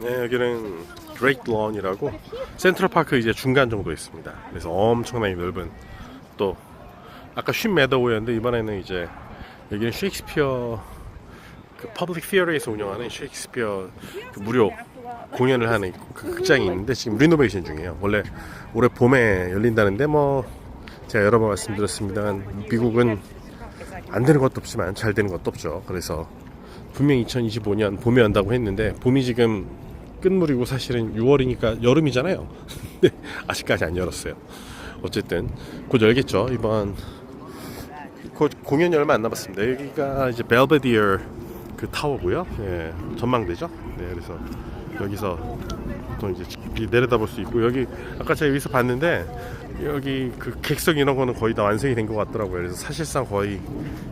네, 여기는 드레이크 런이라고 센트럴파크 이제 중간 정도 있습니다. 그래서 엄청나게 넓은 또 아까 쉰 메더우였는데 이번에는 이제 여기는 셰익스피어 그 퍼블릭 피어에서 운영하는 셰익스피어 그 무료 공연을 하는 그 극장이 있는데 지금 리노베이션 중이에요. 원래 올해 봄에 열린다는데 뭐 제가 여러 번 말씀드렸습니다만 미국은 안 되는 것도 없지만 잘 되는 것도 없죠. 그래서 분명 2025년 봄에 한다고 했는데 봄이 지금 끝물이고 사실은 6월이니까 여름이잖아요. 근데 아직까지 안 열었어요. 어쨌든 곧 열겠죠. 이번 곧 공연이 얼마 안 남았습니다. 여기가 이제 벨베디어 그 타워고요. 예, 전망대죠. 네, 그래서 여기서 또 이제 내려다볼 수 있고 여기 아까 제가 여기서 봤는데 여기 그 객석 이런 거는 거의 다 완성이 된 것 같더라고요. 그래서 사실상 거의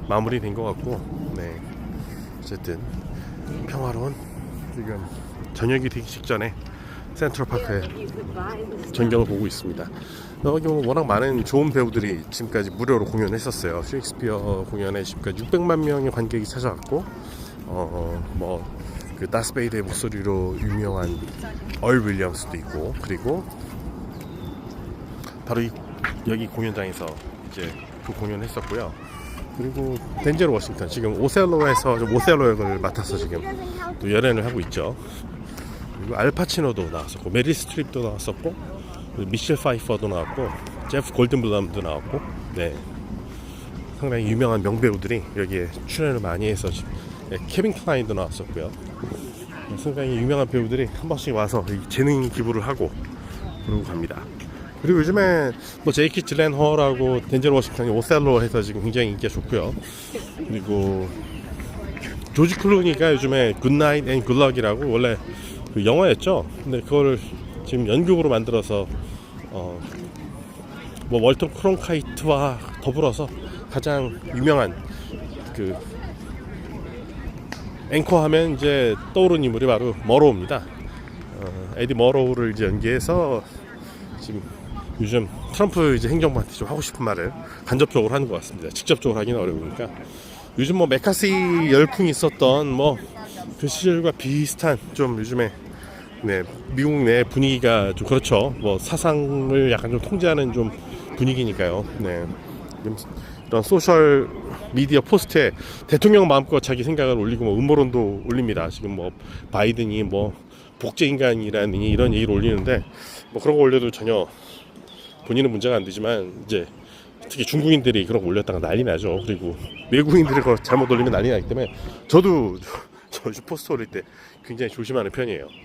마무리된 것 같고, 네. 어쨌든 평화로운 지금 저녁이 되기 직전에 센트럴파크에 전경을 보고 있습니다. 여기 보면 워낙 많은 좋은 배우들이 지금까지 무료로 공연했었어요. 셰익스피어 공연에 지금까지 600만 명의 관객이 찾아왔고, 어 뭐 그 다스베이드의 목소리로 유명한 얼 윌리엄스도 있고, 그리고 바로 이, 여기 공연장에서 이제 그 공연했었고요. 그리고 덴젤 워싱턴 지금 오셀로에서 좀 오셀로 역을 맡아서 지금 또 열연을 하고 있죠. 그리고 알파치노도 나왔었고 메리 스트립도 나왔었고 미셸 파이퍼도 나왔고 제프 골든블럼도 나왔고 네 상당히 유명한 명배우들이 여기에 출연을 많이 해서 네, 케빈 클라인도 나왔었고요. 상당히 유명한 배우들이 한 번씩 와서 이 재능 기부를 하고 그러고 갑니다. 그리고 요즘에 뭐 제이키 질렌허라고 덴젤 워싱턴이 오셀로 해서 지금 굉장히 인기가 좋고요. 그리고 조지 클루니가 요즘에 굿나잇 앤 굿럭이라고 원래 그 영화였죠. 근데 그거를 지금 연극으로 만들어서 어 뭐 월턴 크론카이트와 더불어서 가장 유명한 그 앵커 하면 이제 떠오르는 인물이 바로 머로우입니다. 어, 에디 머로우를 이제 연기해서 지금 요즘 트럼프 이제 행정부한테 좀 하고 싶은 말을 간접적으로 하는 것 같습니다. 직접적으로 하기는 어려우니까 요즘 뭐 메카시 열풍이 있었던 뭐 그 시절과 비슷한 좀 요즘에 네 미국 내 분위기가 좀 그렇죠. 뭐 사상을 약간 좀 통제하는 좀 분위기니까요. 네 이런 소셜 미디어 포스트에 대통령 마음껏 자기 생각을 올리고 뭐 음모론도 올립니다. 지금 뭐 바이든이 뭐 복제 인간이라니 이런 얘기를 올리는데 뭐 그런 거 올려도 전혀 본인은 문제가 안 되지만 이제 특히 중국인들이 그런 거 올렸다가 난리 나죠. 그리고 외국인들이 그거 잘못 올리면 난리 나기 때문에 저도 저 포스트 올릴 때 굉장히 조심하는 편이에요.